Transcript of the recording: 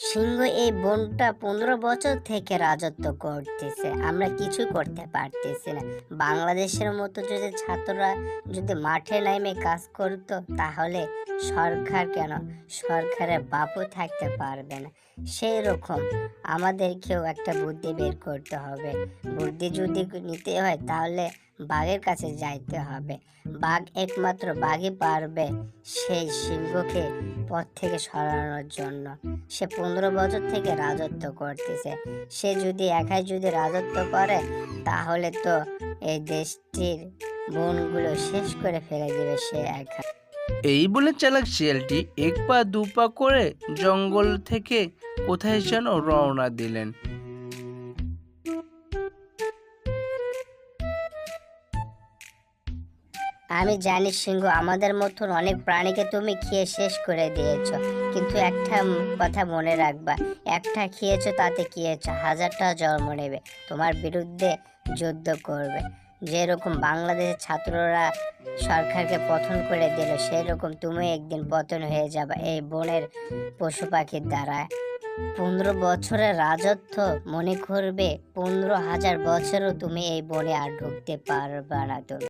সিংহ এই বনটা পনেরো বছর থেকে রাজত্ব করতেছে। আমরা কিছু করতে পারতেছি না। বাংলাদেশের মতো যদি ছাত্ররা যদি মাঠে নামে কাজ করতো, তাহলে সরকার কেন? সরকারের বাপও থাকতে পারবে না। সেই রকম আমাদেরকেও একটা বুদ্ধি বের করতে হবে। বুদ্ধি যদি নিতে হয়, তাহলে বাঘের কাছে যাইতে হবে। বাঘ একমাত্র বাঘই পারবে সেই সিংহকে পথ থেকে সরানোর জন্য। সে পনেরো বছর থেকে রাজত্ব করতেছে। সে যদি একাই যদি রাজত্ব করে, তাহলে তো এই দেশটির বনগুলো শেষ করে ফেলে দেবে সে একা। এই বলে চালাক শিয়ালটি এক পা দু পা করে জঙ্গল থেকে কোথায় যেন রওনা দিলেন। আমি জানি সিংহ আমাদের মতন অনেক প্রাণীকে তুমি খেয়ে শেষ করে দিয়েছ। কিন্তু একটা কথা মনে রাখবা, একটা খেয়েছো তাতে কি হয়েছে? হাজারটা জন্ম নেবে, তোমার বিরুদ্ধে যুদ্ধ করবে। যেরকম বাংলাদেশের ছাত্ররা সরকারকে পতন করে দিল সেই রকম তুমি একদিন পতন হয়ে যাবে এই বনের পশু পাখির দ্বারা। পনেরো বছরের রাজত্ব মনে করবে, পনেরো হাজার বছরও তুমি এই বনে আর ঢুকতে পারবে না তুমি।